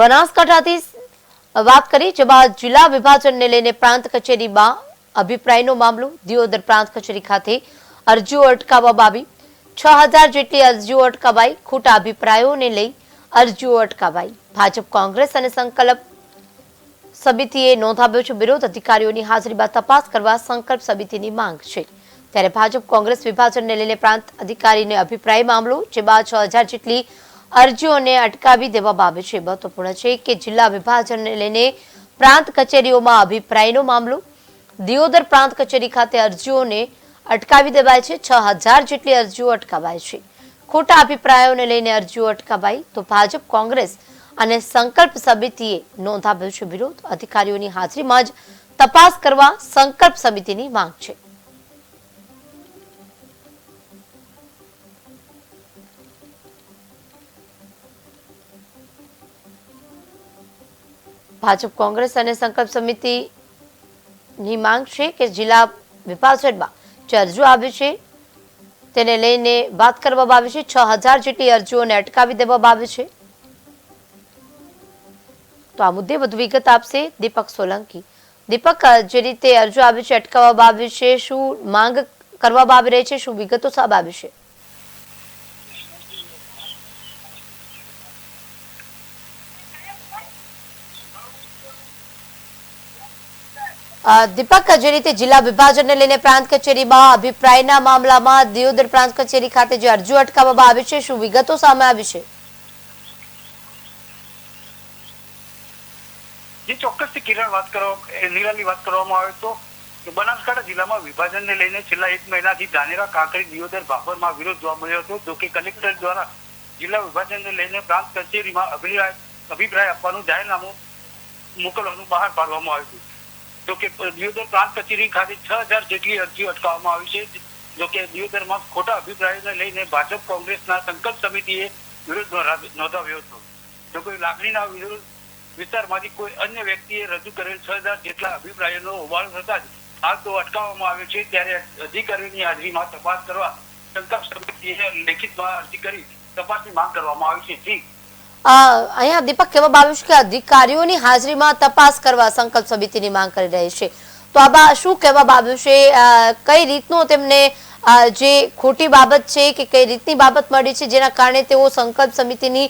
બનાસકાંઠાથી વાત કરી, જેમાં જિલ્લા વિભાજનને લઈને પ્રાંત કચેરીમાં અભિપ્રાયનો મામલો, દિયોદર પ્રાંત કચેરી ખાતે અરજીઓ અટકાવવામાં આવી. છ હજાર જેટલી અરજીઓ અટકાવાઈ, ખોટા અભિપ્રાયોને લઈ અરજીઓ અટકાવાઈ. ભાજપ, કોંગ્રેસ અને સંકલ્પ સમિતિએ નોંધાવ્યો છે વિરોધ અધિકારીઓની હાજરીમાં તપાસ કરવા સંકલ્પ સમિતિની માંગ છે. ત્યારે ભાજપ, કોંગ્રેસ વિભાજનને લઈને પ્રાંત અધિકારીને અભિપ્રાય મામલો, જેમાં છ હજાર જેટલી અરજીઓને અટકાવી દેવામાં આવે છે. મહત્વપૂર્ણ છે કે જિલ્લા વિભાજનને લઈને પ્રાંત કચેરીઓમાં અભિપ્રાયનો મામલો. દિયોદર પ્રાંત કચેરી ખાતે અરજીઓને અટકાવી દેવાય છે. છ હજાર જેટલી અરજીઓ અટકાવાય છે. ખોટા અભિપ્રાયોને લઈને અરજીઓ અટકાવાઈ તો ભાજપ, કોંગ્રેસ અને સંકલ્પ સમિતિએ નોંધાવ્યો છે વિરોધ. અધિકારીઓની હાજરીમાં જ તપાસ કરવા સંકલ્પ સમિતિની માંગ છે. ભાજપ કોંગ્રેસ અને સંકલ્પ સમિતિની માંગ છે કે જિલ્લા વિભાજનમાં જે અરજીઓ આવી છે, તેને લઈને વાત કરવામાં આવી છે. છ હજાર જેટલી અરજીઓને અટકાવી દેવામાં આવી છે. તો આ મુદ્દે વધુ વિગત આપશે દીપક સોલંકી. દીપક, જે રીતે અરજીઓ આવી છે, અટકાવવામાં આવી છે, શું માંગ કરવામાં આવી રહી છે, શું વિગતો સાબ આવી છે? દીપક જે રીતે જિલ્લા વિભાજનને લઈને પ્રાંત કચેરીમાં અભિપ્રાયના મામલામાં દિયોદર પ્રાંત કચેરી ખાતે જે અરજી અટકાવવામાં આવી છે, શું વિગતો સામે આવી છે? જે ચોક્કસ કિરણ વાત કરો નીલાની વાત કરવામાં આવે તો બનાસકાંઠા જિલ્લામાં વિભાજનને લઈને છેલ્લા એક મહિનાથી ધાનેરા, કાંકરી, દિયોદર, ભાભરમાં વિરોધ જોવા મળ્યો હતો, જો કે કલેક્ટર દ્વારા જિલ્લા વિભાજનને લઈને પ્રાંત કચેરીમાં અભિપ્રાય અભિપ્રાય આપવાનું જાહેરનામું મોકલવાનું બહાર પાડવામાં આવ્યું હતું. જો કે દિયોદર પ્રાંત કચેરી ખાતે છ હજાર જેટલી અરજીઓ અટકાવવામાં આવી છે જો કે દિયોદરમાં ખોટા અભિપ્રાયોને લઈને ભાજપ કોંગ્રેસના સંકલ્પ સમિતિએ વિરોધ નોંધાવ્યો હતો. જો કોઈ લાગણીના વિરોધ વિસ્તારમાંથી કોઈ અન્ય વ્યક્તિએ રજૂ કરેલ છ હજાર જેટલા અભિપ્રાયોનો હોબાળો થતા જ હાલ તો અટકાવવામાં આવ્યો છે, ત્યારે અધિકારીઓની હાજરીમાં તપાસ કરવા સંકલ્પ સમિતિએ લેખિતમાં અરજી કરી તપાસની માંગ કરવામાં આવી છે. જી. અહીંયા દીપક કહેવામાં આવ્યું છે કે અધિકારીઓની હાજરીમાં તપાસ કરવા સંકલ્પ સમિતિની માંગ કરી રહી છે? તો આબા શું કહેવામાં આવ્યું છે? કઈ રીતનું તેમને જે ખોટી બાબત છે કે કઈ રીતની બાબત મળી છે જેના કારણે તેઓ સંકલ્પ સમિતિની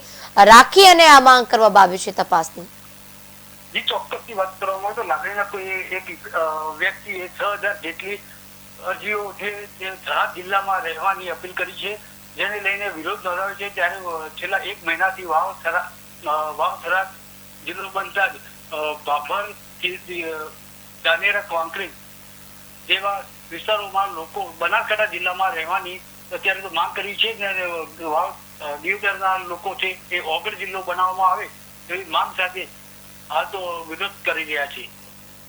રાખી અને આ માંગ કરવામાં આવી છે તપાસની? ચોક્કસ ચોક્કસથી વાત કરવામાં આવે તો કોઈ એક વ્યક્તિએ છ હજાર જેટલી અરજીઓ જે જિલ્લામાં રહેવાની અપીલ કરી છે. જેને લઈને વિરોધ નોંધાવ્યો છે ત્યારે છેલ્લા એક મહિનાથી વાવ વાવ થરા જિલ્લો બનતા જ થી, ધાનેરા કોન્ક્રીટ જેવા વિસ્તારોમાં લોકો બનાસકાંઠા જિલ્લામાં રહેવાની અત્યારે તો માંગ કરી છે ને વાવ અ, દિયોદરના લોકો છે એ ઓગળ જિલ્લો બનાવવામાં આવે એવી માંગ સાથે હાલ તો વિરોધ કરી રહ્યા છે.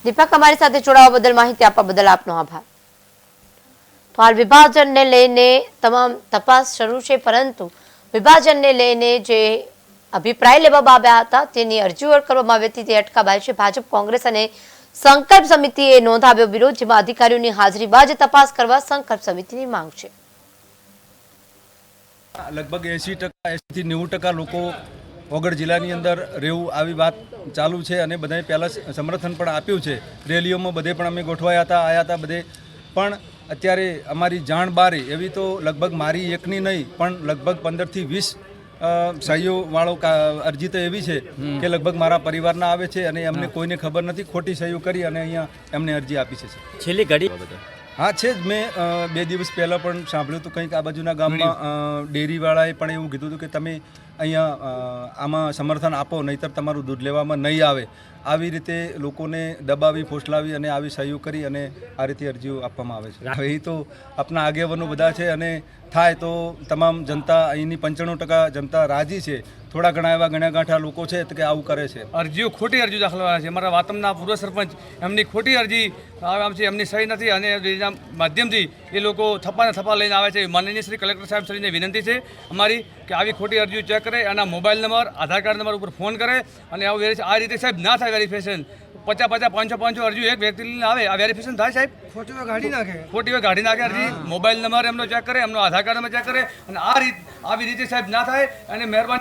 દીપક અમારી સાથે જોડાવા બદલ માહિતી આપવા બદલ આપનો આભાર. તો હાલ વિભાજનને લઈને તમામ તપાસ શરૂ છે, પરંતુ વિભાજનને લઈને જે અભિપ્રાય લેવામાં આવ્યા હતા, તેની અરજીઓ કરવામાં આવી હતી, તે અટકાવાય છે. ભાજપ, કોંગ્રેસ અને સંકલ્પ સમિતિએ નોંધાવ્યો વિરોધ, જેમાં અધિકારીઓની હાજરી બાદ તપાસ કરવા સંકલ્પ સમિતિની માંગ છે. લગભગ એંસી ટકા, એંસીથી નેવું ટકા લોકો વગર જિલ્લાની અંદર રહેવું આવી વાત ચાલુ છે અને બધાએ પહેલાં સમર્થન પણ આપ્યું છે. રેલીઓમાં બધે પણ અમે ગોઠવાયા હતા આવ્યા હતા બધે. પણ અત્યારે અમારી જાણ બારી એવી તો લગભગ મારી એકની નહીં પણ લગભગ પંદરથી વીસ સહીઓવાળો અરજી તો એવી છે કે લગભગ મારા પરિવારના આવે છે અને એમને કોઈને ખબર નથી ખોટી સહીઓ કરી અને અહીંયા એમને અરજી આપી છે છેલ્લી ઘડી હા છે જ. મેં બે દિવસ પહેલાં પણ સાંભળ્યું હતું કંઈક આ બાજુના ગામમાં ડેરીવાળાએ પણ એવું કીધું હતું કે તમે અહીંયા આમાં સમર્થન આપો નહીતર તમારું દૂધ લેવામાં નહીં આવે. આવી રીતે લોકોને દબાવી ફોસલાવી અને આવી સહયોગ કરી અને આ રીતે અરજીઓ આપવામાં આવે છે. હવે એ તો આપણા આગેવાનો બધા છે અને થાય તો તમામ જનતા અહીંની પંચાણું ટકા જનતા રાજી છે. થોડા ઘણા એવા ઘણા ગાંઠા લોકો છે તો કે આવું કરે છે. અરજીઓ ખોટી અરજી દાખલવાના છે. અમારા વાતમના પૂર્વ સરપંચ એમની ખોટી અરજી આમ છે એમની સહી નથી અને એના માધ્યમથી એ લોકો થપ્પાને થપ્પા લઈને આવે છે. માનનીય શ્રી કલેક્ટર સાહેબ શ્રીને વિનંતી છે અમારી કે આવી ખોટી અરજીઓ ચેક કરે એના mobile number Aadhaar card number ઉપર ફોન કરે અને આવું વેરી- આ રીતે સાહેબ ના થાય વેરિફિકેશન. પચાસ પચાસ પાંચસો પાંચસો અરજી એક વ્યક્તિ લઈને આવે. આ વેરિફિકેશન થાય સાહેબ? ખોટી ગાડી નાખે. ખોટી હોય ગાડી નાખે અરજી મોબાઈલ નંબર એમનો ચેક કરે એમનો આધાર કાર્ડ નંબર ચેક કરે અને આ રીત આવી રીતે સાહેબ ના થાય અને મહેરબાની